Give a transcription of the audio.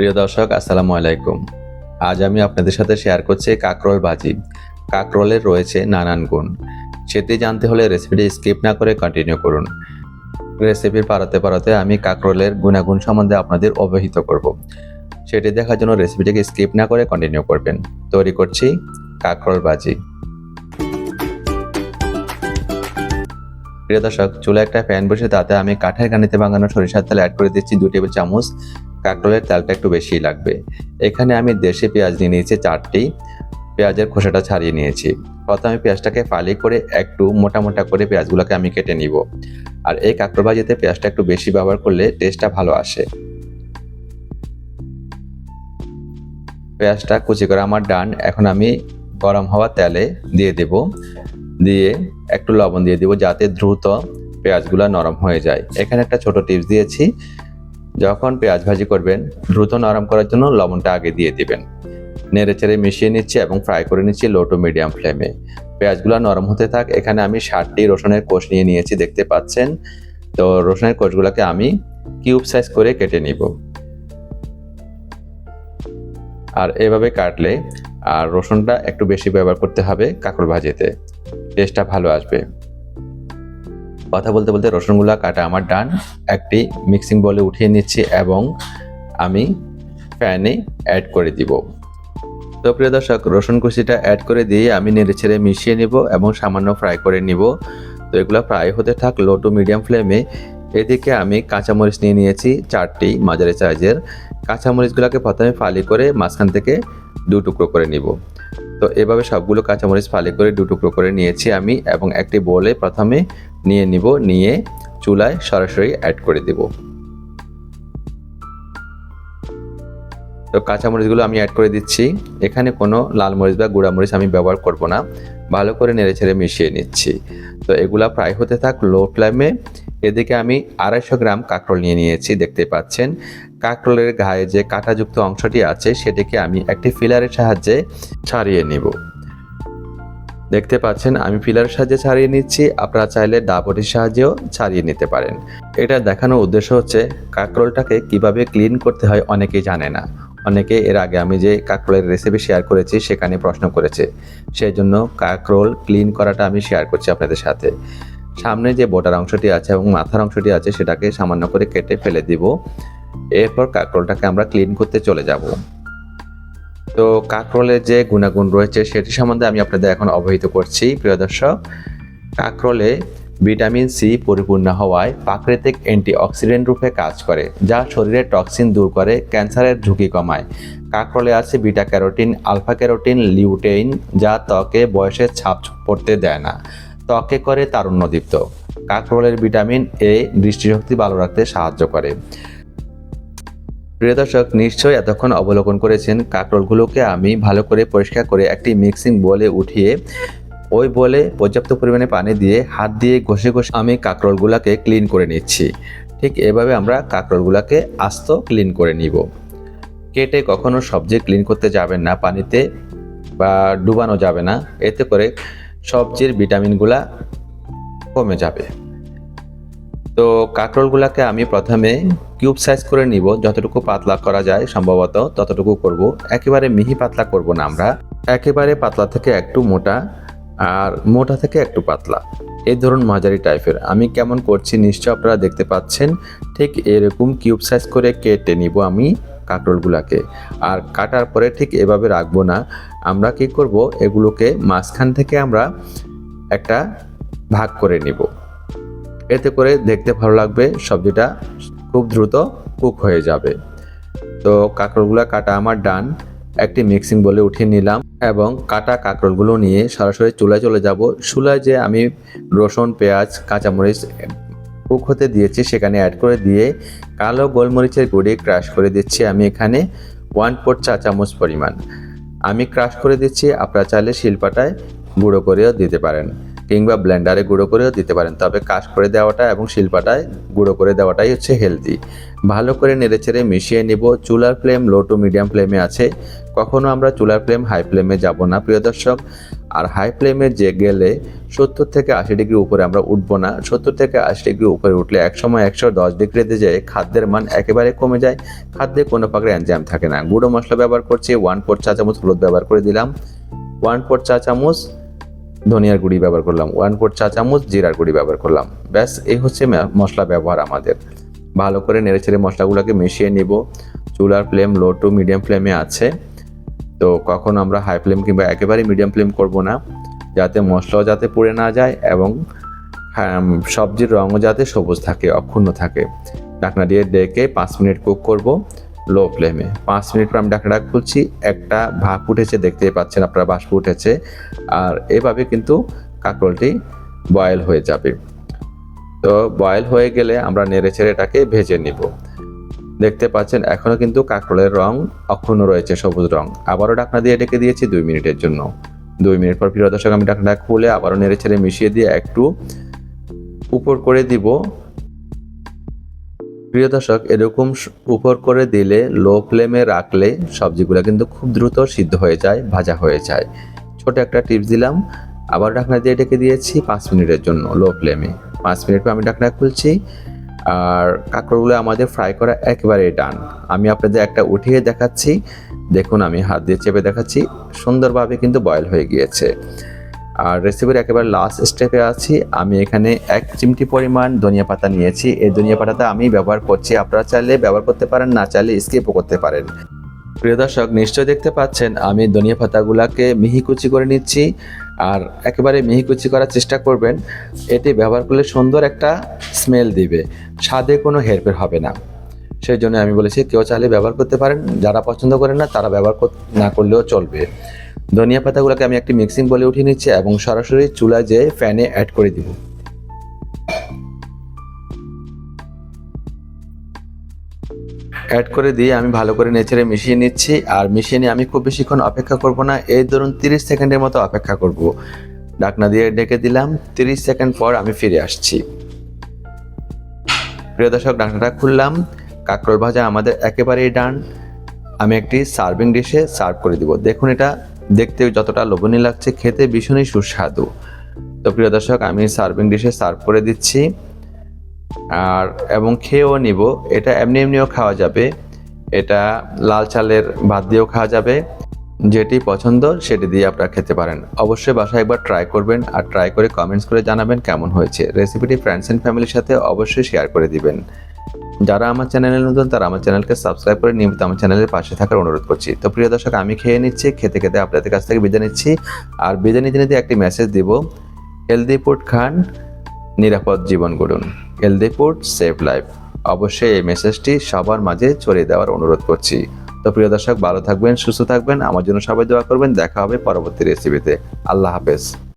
প্রিয় দর্শক, আসসালামু আলাইকুম। আজ আমি আপনাদের সাথে শেয়ার করছি কাকরোল ভাজি। কাকরোলের রয়েছে নানান গুণ। সেটি জানতে হলে রেসিপিটি স্কিপ না করে কন্টিনিউ করুন। রেসিপির পারাতে পারাতে আমি কাকরোলের গুণাগুণ সম্বন্ধে আপনাদের অবহিত করব। সেটি দেখার জন্য রেসিপিটিকে স্কিপ না করে কন্টিনিউ করবেন। তৈরি করছি কাকরোল ভাজি। প্রিয় দর্শক চুলে একটা প্যান বসে তাতে আমি কাঠের গানিতে বাঙানো সরিষার তেল অ্যাড করে দিচ্ছি দু টেবিল চামচ কাঁকরোলের তেলটা একটু বেশি লাগবে। এখানে আমি দেশি পেঁয়াজ নিয়ে নিয়েছি চারটি। পেঁয়াজের খোসাটা ছাড়িয়ে নিয়েছি। প্রথমে পেঁয়াজটাকে ফালি করে একটু মোটা মোটা করে পেঁয়াজগুলোকে আমি কেটে নিব। আর এই কাঁকড়ো ভাজিতে পেঁয়াজটা একটু বেশি ব্যবহার করলে টেস্টটা ভালো আসে। পেঁয়াজটা কুচি করে আমার ডান, এখন আমি গরম হওয়া তেলে দিয়ে দেব। দিয়ে একটু লবণ দিয়ে দিব যাতে দ্রুত পেঁয়াজগুলো নরম হয়ে যায়। এখানে একটা ছোট টিপস দিয়েছি। যখন পেঁয়াজ ভাজি করবেন, দ্রুত নরম করার জন্য লবণটা আগে দিয়ে দিবেন। নেড়ে চেড়ে মিশিয়ে নিচ্ছি এবং ফ্রাই করে নিচ্ছি লো টু মিডিয়াম ফ্লেমে। পেঁয়াজগুলো নরম হতে থাক, এখানে আমি ষাটটি রসুনের কোষ নিয়ে নিয়েছি, দেখতে পাচ্ছেন? তো রসুনের কোষগুলোকে আমি কিউব সাইজ করে কেটে নিব। আর এভাবে কাটলে, আর রসুনটা একটু বেশি ব্যবহার করতে হবে কাঁকড় ভাজিতে। টেস্টটা ভালো আসবে। কথা বলতে বলতে রসুনগুলা কাটা আমার ডান। একটি মিক্সিং বলে উঠিয়ে নিচ্ছি এবং আমি প্যানে অ্যাড করে দিব। তো প্রিয় দর্শক, রসুন কুচিটা অ্যাড করে দিয়ে আমি নেড়ে ছেড়ে মিশিয়ে নিব এবং সামান্য ফ্রাই করে নিব। তো এগুলো ফ্রাই হতে থাক লো টু মিডিয়াম ফ্লেমে এদিকে আমি কাঁচামরিচ নিয়ে নিয়েছি চারটি মাঝারি সাইজের। কাঁচামরিচগুলোকে প্রথমে ফালি করে মাঝখান থেকে দু টুকরো করে নিব। তো এভাবে সবগুলো কাঁচামরিচ ফালি করে দু টুকরো করে নিয়েছি আমি এবং একটি বোলে প্রথমে নিয়ে নিব, নিয়ে চুলায় সরাসরি অ্যাড করে দেব। তো কাঁচামরিচগুলো আমি অ্যাড করে দিচ্ছি। এখানে কোনো লাল মরিচ বা গুঁড়া মরিচ আমি ব্যবহার করব না। ভালো করে নেড়ে ছেড়ে মিশিয়ে নিচ্ছি। তো এগুলা ফ্রাই হতে থাক লো ফ্লেমে এদিকে আমি আড়াইশো গ্রাম কাঁকরোল নিয়ে নিয়েছি, দেখতে পাচ্ছেন। কাঁকরোলের গায়ে যে কাঁটাযুক্ত অংশটি আছে, সেটিকে আমি একটি ফিলারের সাহায্যে ছাড়িয়ে নিব। দেখতে পাচ্ছেন, আমি ফিলারের সাহায্যে ছাড়িয়ে নিচ্ছি। আপনারা চাইলে ডাবটির সাহায্যেও ছাড়িয়ে নিতে পারেন। এটা দেখানোর উদ্দেশ্য হচ্ছে, কাঁকরোলটাকে কীভাবে ক্লিন করতে হয় অনেকেই জানে না। অনেকে এর আগে আমি যে কাঁকরোলের রেসিপি শেয়ার করেছি, সেখানে প্রশ্ন করেছে। সেই জন্য কাঁকরোল ক্লিন করাটা আমি শেয়ার করছি আপনাদের সাথে। সামনে যে বোটার অংশটি আছে এবং মাথার অংশটি আছে, সেটাকে সামান্য করে কেটে ফেলে দিব। এরপর কাঁকরোলটাকে আমরা ক্লিন করতে চলে যাব। তো কাঁকরোলের যে গুণাগুণ রয়েছে সেটি সম্বন্ধে আমি আপনাদের এখন অবহিত করছি। প্রিয় দর্শক, কাঁকরোলে ভিটামিন সি পরিপূর্ণ হওয়ায় প্রাকৃতিক অ্যান্টিঅক্সিডেন্ট রূপে কাজ করে, যা শরীরে টক্সিন দূর করে, ক্যান্সারের ঝুঁকি কমায়। কাঁকরোলে আছে beta carotene alpha carotene lutein, যা ত্বকে বয়সের ছাপ পড়তে দেয় না, ত্বকে করে তারুণ্যদীপ্ত কাঁকরোলের ভিটামিন এ দৃষ্টিশক্তি ভালো রাখতে সাহায্য করে। প্রিয় দর্শক নিশ্চয়ই এতক্ষণ অবলোকন করেছেন কাঁকরোলগুলোকে আমি ভালো করে পরিষ্কার করে একটি মিক্সিং বলে উঠিয়ে ওই বলে পর্যাপ্ত পরিমাণে পানি দিয়ে হাত দিয়ে ঘষে ঘষে আমি কাঁকরোলগুলোকে ক্লিন করে নিচ্ছি। ঠিক এভাবে আমরা কাঁকরোলগুলোকে আস্ত ক্লিন করে নিব। কেটে কখনো সবজি ক্লিন করতে যাবেন না, পানিতে বা ডুবানো যাবে না। এতে করে সবজির ভিটামিনগুলা কমে যাবে। তো কাঁকরোলগুলোকে আমি প্রথমে কিউব সাইজ করে নিব, যতটুকু পাতলা করা যায় সম্ভবত ততটুকু করব। একেবারে মিহি পাতলা করব না আমরা, একেবারে পাতলা থেকে একটু মোটা আর মোটা থেকে একটু পাতলা। এই ধরুন মাঝারি টাইপের। আমি কেমন করছি নিশ্চয় আপনারা দেখতে পাচ্ছেন, ঠিক এরকম কিউব সাইজ করে কেটে নিব আমি কাঁকরোলগুলোকে। আর কাটার পরে ঠিক এভাবে রাখব না। আমরা কি করব, এগুলোকে মাঝখান থেকে আমরা একটা ভাগ করে নিব। এতে করে দেখতে ভালো লাগবে, সবজিটা খুব দ্রুত কুক হয়ে যাবে। তো কাঁকরোলগুলো কাটা আমার ডান। একটি মিক্সিং বলে উঠিয়ে নিলাম এবং কাটা কাঁকরোলগুলো নিয়ে সরাসরি চুলায় চলে যাব। চুলায় যে আমি রসুন, পেঁয়াজ, কাঁচামরিচ কুক হতে দিয়েছি সেখানে অ্যাড করে দিয়ে কালো গোলমরিচের গুঁড়ি ক্রাশ করে দিচ্ছি আমি এখানে ওয়ান ফোর চা চামচ পরিমাণ। আমি ক্রাশ করে দিচ্ছি, আপনারা চাইলে শিলপাটায় গুঁড়ো করেও দিতে পারেন। কিংবা ব্লেন্ডারে গুঁড়ো করেও দিতে পারেন। তবে কাজ করে দেওয়াটা এবং শিল্পাটায় গুঁড়ো করে দেওয়াটাই হচ্ছে হেলদি। ভালো করে নেড়েচেড়ে মিশিয়ে নিব। চুলার ফ্লেম লো টু মিডিয়াম ফ্লেমে আছে। কখনো আমরা চুলার ফ্লেম হাই ফ্লেমে যাব না, প্রিয় দর্শক। আর হাই ফ্লেমে যে গেলে সত্তর থেকে আশি ডিগ্রি উপরে আমরা উঠবো না। সত্তর থেকে আশি ডিগ্রি উপরে উঠলে একসময় একশো দশ ডিগ্রিতে যেয়ে খাদ্যের মান একেবারে কমে যায়। খাদ্যে কোনো প্রকার এনজাইম থাকে না। গুঁড়ো মশলা ব্যবহার করছি ওয়ান ফোর চা চামচ হলুদ ব্যবহার করে দিলাম। ওয়ান ফোর চা চামচ ধনিয়ার গুঁড়ি ব্যবহার করলাম ওয়ান ফোর চা চামচ জিরার গুঁড়ি ব্যবহার করলাম। ব্যাস, এই হচ্ছে মশলা ব্যবহার আমাদের। ভালো করে নেড়েচেড়ে মশলাগুলোকে মিশিয়ে নিব। চুলার ফ্লেম লো টু মিডিয়াম ফ্লেমে আছে। তো কখন আমরা হাই ফ্লেম কিংবা একেবারে মিডিয়াম ফ্লেম করব না, যাতে মশলাও যাতে পুড়ে না যায় এবং সবজির রঙও যাতে সবুজ থাকে, অক্ষুণ্ণ থাকে। ঢাকনা দিয়ে ডেকে পাঁচ মিনিট কুক করব। লো ফ্লেমে। পাঁচ মিনিট পর আমি ঢাকনাটা খুলছি, একটা ভাপ উঠেছে, দেখতেই পাচ্ছেন আপনারা বাষ্প উঠেছে, আর এভাবে কিন্তু কাঁকরোলটি বয়েল হয়ে যাবে। তো বয়েল হয়ে গেলে আমরা নেড়ে ছেড়ে এটাকে ভেজে নিব। দেখতে পাচ্ছেন এখনও কিন্তু কাঁকরোলের রং অক্ষুণ্ণ রয়েছে, সবুজ রং। আবারও ঢাকনা দিয়ে ডেকে দিয়েছি দুই মিনিটের জন্য। দুই মিনিট পর প্রিয় আমি ঢাকনাটা খুলে আবারও নেড়ে ছেড়ে মিশিয়ে দিয়ে একটু উপর করে দিব। প্রিয় দর্শক, এরকম উপর করে দিলে, লো ফ্লেমে রাখলে সবজিগুলো কিন্তু খুব দ্রুত সিদ্ধ হয়ে যায়, ভাজা হয়ে যায়। ছোট একটা টিপস দিলাম, আবার ঢাকনা দিয়ে ডেকে দিয়েছি পাঁচ মিনিটের জন্য, লো ফ্লেমে। পাঁচ মিনিট পর আমি ঢাকনা খুলছি, আর কাঁকড়গুলো আমাদের ফ্রাই করা একেবারে ডান। আমি আপনাদের একটা উঠিয়ে দেখাচ্ছি, দেখুন আমি হাত দিয়ে চেপে দেখাচ্ছি, সুন্দরভাবে কিন্তু বয়েল হয়ে গিয়েছে। আর রেসিপির একেবারে লাস্ট স্টেপে আছি। আমি এখানে এক চিমটি পরিমাণ ধনিয়া পাতা নিয়েছি। এই ধনিয়া পাতাটা আমি ব্যবহার করছি। আপনারা চাইলে ব্যবহার করতে পারেন, না চাইলে স্কিপও করতে পারেন। প্রিয় দর্শক নিশ্চয় দেখতে পাচ্ছেন, আমি ধনিয়া পাতাগুলাকে মিহি কুচি করে নিচ্ছি। আর একেবারে মিহি কুচি করার চেষ্টা করবেন। এটি ব্যবহার করলে সুন্দর একটা স্মেল দিবে। স্বাদে কোনো হেরফের হবে না। সেই জন্য আমি বলেছি, কেউ চাইলে ব্যবহার করতে পারেন। যারা পছন্দ করেন না, তারা ব্যবহার না করলেও চলবে। ধনিয়া পাতাগুলোকে আমি একটি মিক্সিং বলে উঠিয়ে নিচ্ছি এবং সরাসরি চুলা যেয়ে ফ্যানে অ্যাড করে দিব। অ্যাড করে দিয়ে আমি ভালো করে নেচেড়ে মিশিয়ে নিচ্ছি। আর মিশিয়ে নিয়ে আমি খুব বেশিক্ষণ অপেক্ষা করব না। এই ধরুন তিরিশ সেকেন্ডের মতো অপেক্ষা করব। ঢাকনা দিয়ে ডেকে দিলাম। তিরিশ সেকেন্ড পর আমি ফিরে আসছি। প্রিয় দর্শক, ঢাকনাটা খুললাম। কাঁকরোল ভাজা আমাদের একেবারেই ডান আমি একটি সার্ভিং ডিশে সার্ভ করে দিব। দেখুন এটা দেখতে যতটা লোভনীয় লাগছে, খেতে ভীষণই সুস্বাদু। তো প্রিয় দর্শক, আমি সার্ভিং ডিশে সার্ভ করে দিচ্ছি। আর, এবং খেয়েও নিব। এটা এমনি এমনিও খাওয়া যাবে। এটা লাল চালের ভাত দিয়েও খাওয়া যাবে। যেটি পছন্দ, সেটি দিয়ে আপনারা খেতে পারেন। অবশ্যই বাসায় একবার ট্রাই করবেন আর ট্রাই করে কমেন্টস করে জানাবেন কেমন হয়েছে। রেসিপিটি ফ্রেন্ডস অ্যান্ড ফ্যামিলির সাথে অবশ্যই শেয়ার করে দিবেন। যারা আমার চ্যানেলে নতুন, তারা আমার চ্যানেলকে সাবস্ক্রাইব করে নিয়মিত আমার চ্যানেলের পাশে থাকার অনুরোধ করছি। তো প্রিয় দর্শক, আমি খেয়ে নিচ্ছি, খেতে খেতে আপনাদের কাছ থেকে বিদায় নিচ্ছি। আর বিদায় নিতে নিতে একটি মেসেজ দিব। হেলদি ফুড খান, নিরাপদ জীবন গড়ুন। হেলদি ফুড সেভ লাইফ অবশ্যই এই মেসেজটি সবার মাঝে ছড়িয়ে দেওয়ার অনুরোধ করছি। তো প্রিয় দর্শক, ভালো থাকবেন, সুস্থ থাকবেন। আমার জন্য সবাই দোয়া করবেন। দেখা হবে পরবর্তী রেসিপিতে আল্লাহ হাফেজ।